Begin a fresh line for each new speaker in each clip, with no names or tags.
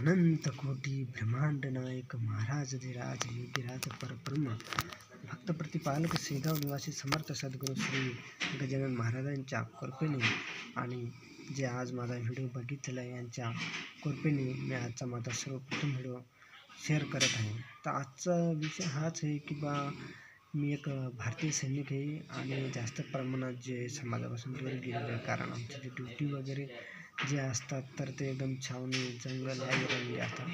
अनंत कोटी ब्रह्मांड नायक महाराज धीराज योगीराज परब्रह्म भक्त प्रतिपालक शेगाव निवासी समर्थ सद्गुरू श्री गजानन महाराजांच्या कृपेने आणि जे आज माझा व्हिडिओ बघितलेला आहे यांच्या कृपेने मी आजचा माझा सर्वप्रथम व्हिडिओ शेअर करत आहे. तर आजचा विषय हाच आहे की बा मी एक भारतीय सैनिक आहे आणि जास्त प्रमाणात जे समाजापासून दूर गेलेलं आहे कारण आमची जी ड्युटी वगैरे जे असतात तर ते एकदम छावणी जंगल या असतात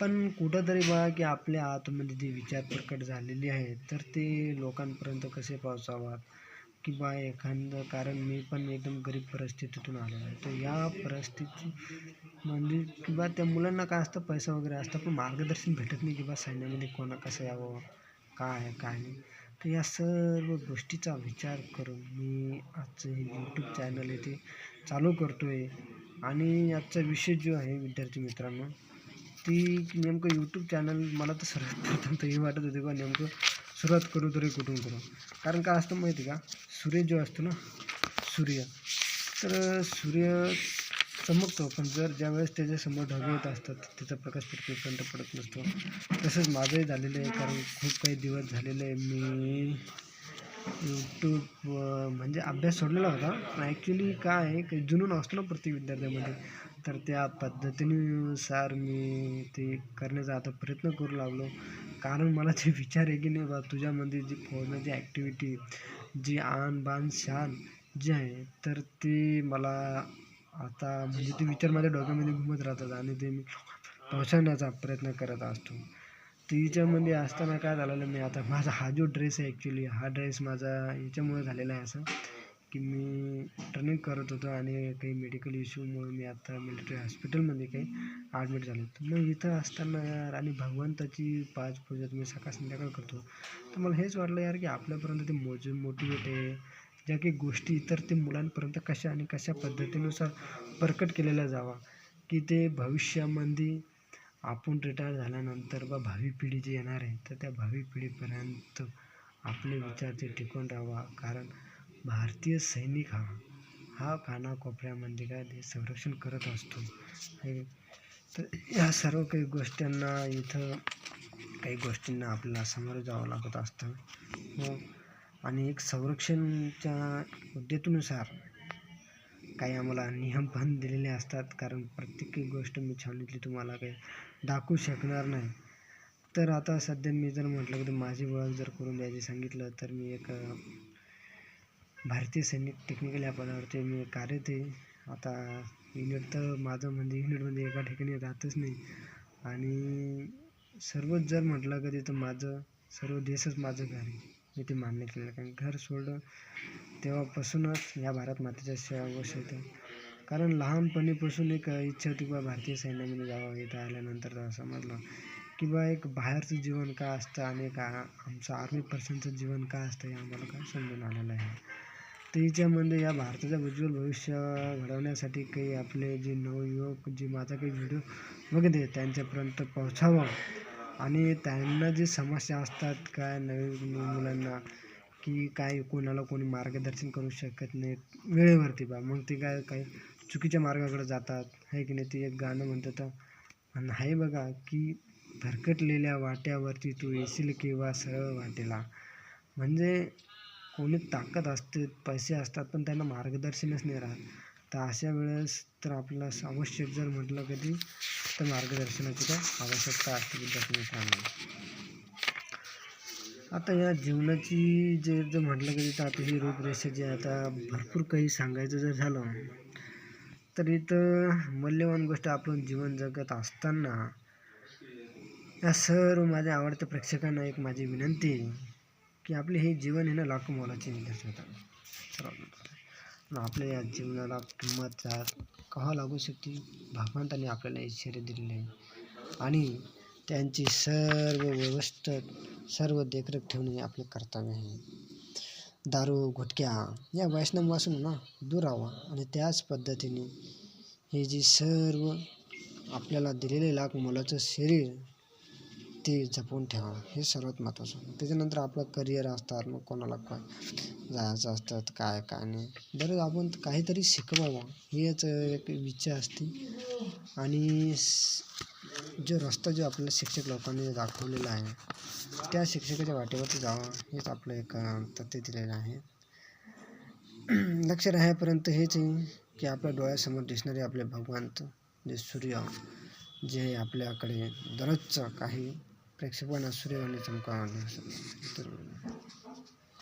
पण कुठंतरी बघा की आपल्या आतमध्ये जे विचार प्रकट झालेले आहेत तर ते लोकांपर्यंत कसे पोहोचावात? किंवा एखादं कारण मी पण एकदम गरीब परिस्थितीतून आलेलो आहे. तर या परिस्थिती म्हणजे किंवा त्या मुलांना काय असतं पैसा वगैरे असतं पण मार्गदर्शन भेटत नाही किंवा सैन्यामध्ये कोणा कसं यावं काय आहे काय नाही. तर या सर्व गोष्टीचा विचार करून मी आजचं हे यूट्यूब चॅनल येते चालू करतो आहे आणि आजचा विषय जो आहे विद्यार्थी मित्रांनो ती नेमकं यूट्यूब चॅनल मला तर सर्वात प्रथम तर हे वाटत होते बा नेमकं सुरुवात करू तरी कुठून करू. कारण काय असतं माहिती का? सूर्य जो असतो ना सूर्य. तर सूर्य चमकतो पण जर ज्यावेळेस त्याच्यासमोर ढग येत असतात त्याचा प्रकाश पृथ्वीपर्यंत पडत नसतो. तसंच माझंही झालेलं आहे कारण खूप काही दिवस झालेले आहे. मी यूट्यूब म्हणजे अभ्यास सोडलेला होता. पण ॲक्च्युली काय आहे की जुनून असतो ना प्रत्येक विद्यार्थ्यामध्ये. तर त्या पद्धतीनुसार मी ते करण्याचा आता प्रयत्न करू लागलो. कारण मला जे विचार आहे की नाही बा तुझ्यामध्ये जी पोहण्याची ॲक्टिव्हिटी जी आन बान शान जे आहे तर ते मला आता म्हणजे ते विचार माझ्या डोक्यामध्ये घुमत राहतात आणि ते मी पोहोचवण्याचा प्रयत्न करत असतो. तिच्यामध्ये असताना काय झालेलं मी आता माझा हा जो ड्रेस आहे ॲक्च्युली हा ड्रेस माझा याच्यामुळे झालेला आहे असं की मी ट्रेनिंग करत होतो आणि काही मेडिकल इश्यूमुळे मी आता मिलिटरी हॉस्पिटलमध्ये काही ॲडमिट झालो. होतो मग इथं असताना यार आणि भगवंताची पाच पूजा मी सकाळ संध्याकाळ करतो तर मला हेच वाटलं यार की आपल्यापर्यंत ते मोज मोटिवेट आहे ज्या काही गोष्टी इतर ते मुलांपर्यंत कशा आणि कशा पद्धतीनुसार प्रकट केलेल्या जावा की ते भविष्यामध्ये आपण रिटायर झाल्यानंतर बा भावी पिढी जी येणार आहे तर त्या भावी पिढीपर्यंत आपले विचार ते टिकून राहावा. कारण भारतीय सैनिक हा हा कानाकोपऱ्यामध्ये काय ते संरक्षण करत असतो. तर या सर्व काही गोष्टींना इथं काही गोष्टींना आपल्याला सामोरं जावं लागत असतं. हो. आणि एक संरक्षणच्या मुद्देतुनुसार काही आम्हाला नियम पण दिलेले असतात. कारण प्रत्येक गोष्ट मी छावणीतली तुम्हाला काही दाखवू शकणार नाही. तर आता सध्या मी जर म्हटलं की माझी ओळख जर करून द्यायची सांगितलं तर मी एक भारतीय सैनिक टेक्निकल या पदावरती मी कार्यरत आहे. आता युनिट तर माझं म्हणजे युनिटमध्ये म्हणजे एका ठिकाणी राहतच नाही. आणि सर्वच जर म्हटलं कधी तर माझं सर्व देशच माझं घर आहे. मी ते मान्य केलं कारण घर सोडलं तेव्हापासूनच या भारत मातेच्या सेवा अवश्य येतं कारण लहानपणीपासून एक इच्छा होती बा भारतीय सैन्यामध्ये जावं इथं आल्यानंतर समजलं की बा एक बाहेरचं जीवन का असतं आणि का आमचं आर्मी पर्सनचं जीवन का असतं हे आम्हाला काय समजून आलेलं आहे. तर हिच्यामध्ये या भारताचं उज्ज्वल भविष्य घडवण्यासाठी काही आपले जे नवयुवक जे माझा काही व्हिडिओ बघते त्यांच्यापर्यंत पोहोचावं. आणि त्यांना जे समस्या असतात काय नवीन मुलांना की काय कोणाला कोणी मार्गदर्शन करू शकत नाही वेळेवरती बा. मग ते काय काही चुकीच्या मार्गाकडे जातात आहे की नाही? ते एक गाणं म्हणतात. आणि आहे बघा की भरकटलेल्या वाट्यावरती तू येशील किंवा सरळ वाटेला. म्हणजे कोणी ताकद असते पैसे असतात पण त्यांना मार्गदर्शनच नाही राहत. तर अशा वेळेस तर आपला आवश्यक जर म्हटलं कधी तर मार्गदर्शनाची काय आवश्यकता असते विद्यार्थी मित्रांनो आता या जीवनाची जे जर म्हटलं कधी तर आता ही रूपरेषा जी आता भरपूर काही सांगायचं जर झालं तर इथं मौल्यवान गोष्ट आपण जीवन जगत असताना या सर्व माझ्या आवडत्या प्रेक्षकांना एक माझी विनंती की आपले हे जीवन हे ना लाखो मोलाचे विद्यार्थी सर्वात आपल्या या जीवनाला किंमत कहा लागू शकते? भगवंताने आपल्याला हे शरीर दिलेले आहे. आणि त्यांची सर्व व्यवस्थित सर्व देखरेख ठेवणे आपले कर्तव्य आहे. दारू गुटख्या या वैष्णवपासून ना दूर राहावं आणि त्याच पद्धतीने हे जे सर्व आपल्याला दिलेले लाख मोलाचं शरीर ते जपून ठेवा. हे सर्वात महत्त्वाचं. त्याच्यानंतर आपलं करिअर असतात मग कोणाला काय जायचं असतात काय काय नाही. दररोज आपण काहीतरी शिकवावं. हेच एक इच्छा असते. आणि जो रस्ता जो आपल्याला शिक्षक लोकांनी दाखवलेला आहे त्या शिक्षकाच्या वाटेवरती जावं. हेच आपलं एक तथ्य दिलेलं आहे. लक्ष राहण्यापर्यंत हेच आहे की आपल्या डोळ्यासमोर दिसणारे आपले भगवंत जे सूर्य जे आपल्याकडे दररोजचं काही प्रेक्षकांना सूर्यवाणी चमकावणे तर